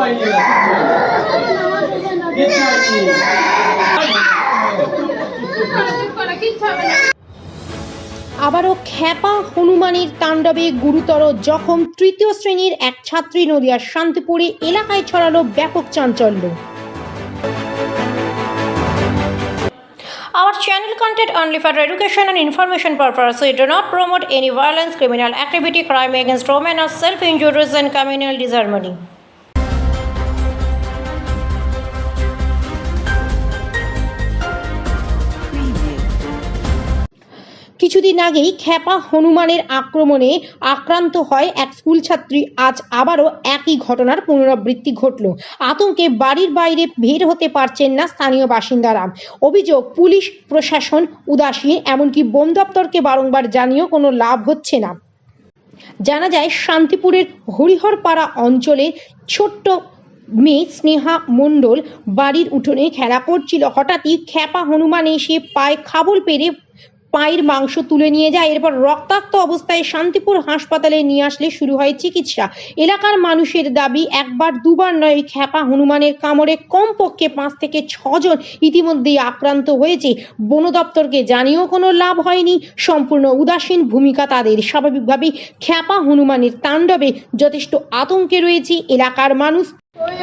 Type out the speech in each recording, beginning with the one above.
হয়নি কিচ্ছু হয়নি আবারও খ্যাপা হনুমানের তাণ্ডবে গুরুতর জখম তৃতীয় শ্রেণির এক ছাত্রী নদিয়ার শান্তিপুরে এলাকায় ছড়ালো ব্যাপক চাঞ্চল্য Our channel content only for education and information purpose. We do not promote any violence, criminal activity, crime against women, or self-injuries and communal disharmony. কিছুদিন আগেই খ্যাপা হনুমানের আক্রমণে আক্রান্ত হয় এক স্কুল ছাত্রী আজ আবারও একই ঘটনার পুনরাবৃত্তি ঘটল। আতঙ্কে বাড়ির বাইরে বের হতে পারছেন না স্থানীয় বাসিন্দারা। অভিযোগ, পুলিশ, প্রশাসন উদাসীন, এমনকি বন দপ্তরকে বারংবার জানিয়েও কোনো লাভ হচ্ছে না। জানা যায়, শান্তিপুরের হরিহরপাড়া অঞ্চলে ছোট্ট মেয়ে স্নেহা মণ্ডল বাড়ির উঠোনে খেলা করছিল। হঠাৎই খ্যাপা হনুমান এসে পায়ে খাবল পেরে পায়ের মাংস তুলে নিয়ে যায়। এরপর রক্তাক্ত অবস্থায় শান্তিপুর হাসপাতালে নিয়ে আসলে শুরু হয় চিকিৎসা। এলাকার মানুষের দাবি, একবার, দুবার নয় খ্যাপা হনুমানের কামড়ে কমপক্ষে পাঁচ থেকে ছজন ইতিমধ্যেই আক্রান্ত হয়েছে। বন দপ্তরকে জানিয়েও কোনো লাভ হয়নি। সম্পূর্ণ উদাসীন ভূমিকা তাদের। স্বাভাবিকভাবেই খ্যাপা হনুমানের তাণ্ডবে যথেষ্ট আতঙ্কে রয়েছে এলাকার মানুষ। ওই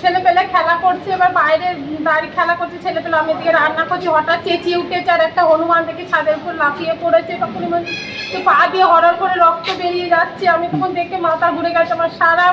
ছেলে পেলে খেলা করছে এবার বাইরে দাঁড়িয়ে খেলা করছে আমি এদিকে রান্না করছি হঠাৎ চেঁচিয়ে উঠেছে আর একটা হনুমান দেখে ছাদের উপর লাফিয়ে পড়েছে তখন তো পা দিয়ে হরর করে রক্ত বেরিয়ে যাচ্ছে আমি তখন দেখে মাথা ঘুরে গেছে আমার সারা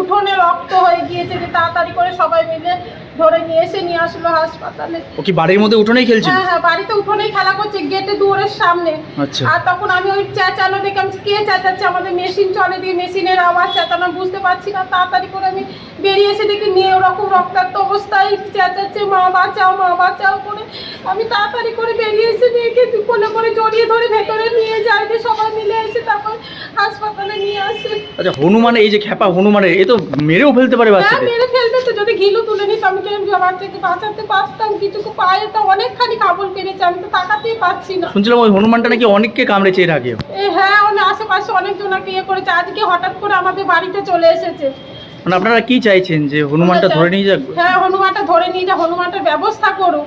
উঠোনে রক্ত হয়ে গিয়েছে যে তাড়াতাড়ি করে সবাই মিলে ধরে নিয়ে এসে নিয়ে আসলো হাসপাতালে। ও কি বাড়ির মধ্যে উঠোনেই খেলছিল? হ্যাঁ হ্যাঁ বাড়িতে উঠোনেই খেলা করছে গেটে দুয়ারের সামনে। আচ্ছা। আর তখন আমি ওই চেঁচানো দেখে আমি কে চেঁচাচ্ছে? আমাদের মেশিন চলে দিয়ে মেশিনের আওয়াজ চেঁচানো বুঝতে পারছি না তাড়াতাড়ি করে আমি বেরিয়ে এসে দেখি নিয়ে ওরকম রক্তাক্ত অবস্থায় চেঁচাচ্ছে মা বাঁচাও মা বাঁচাও করে। আমি তাড়াতাড়ি করে বেরিয়ে এসে মেয়েকে কোলে করে জড়িয়ে ধরে ভেতরে নিয়ে যাই যে সবাই মিলে এসে তারপর হাসপাতালে নিয়ে আসে। আচ্ছা হনুমান এই যে খ্যাপা হনুমানের এ তো মেরেও ফেলতে পারে হ্যাঁ মেরে ফেলবে তো যদি ঘিলু তুলে নিত আমি কেন আমার থেকে বাঁচাতে পারতাম? কিছু পায়ে তো অনেকখানি কাবল পেরেছে আমি তো তাকাতেই পাচ্ছি না। শুনছিলাম ওই হনুমানটা নাকি অনেককে কামড়েছে এর আগে এ হ্যাঁ অনেক আশেপাশে অনেকজনকে ইয়ে করেছে আজকে হঠাৎ করে আমাদের বাড়িতে চলে এসেছে। মানে আপনারা কি চাইছেন যে হনুমানটা ধরে নিয়ে যাক? হ্যাঁ হনুমানটা ধরে নিয়ে যা হনুমানটার ব্যবস্থা করুক।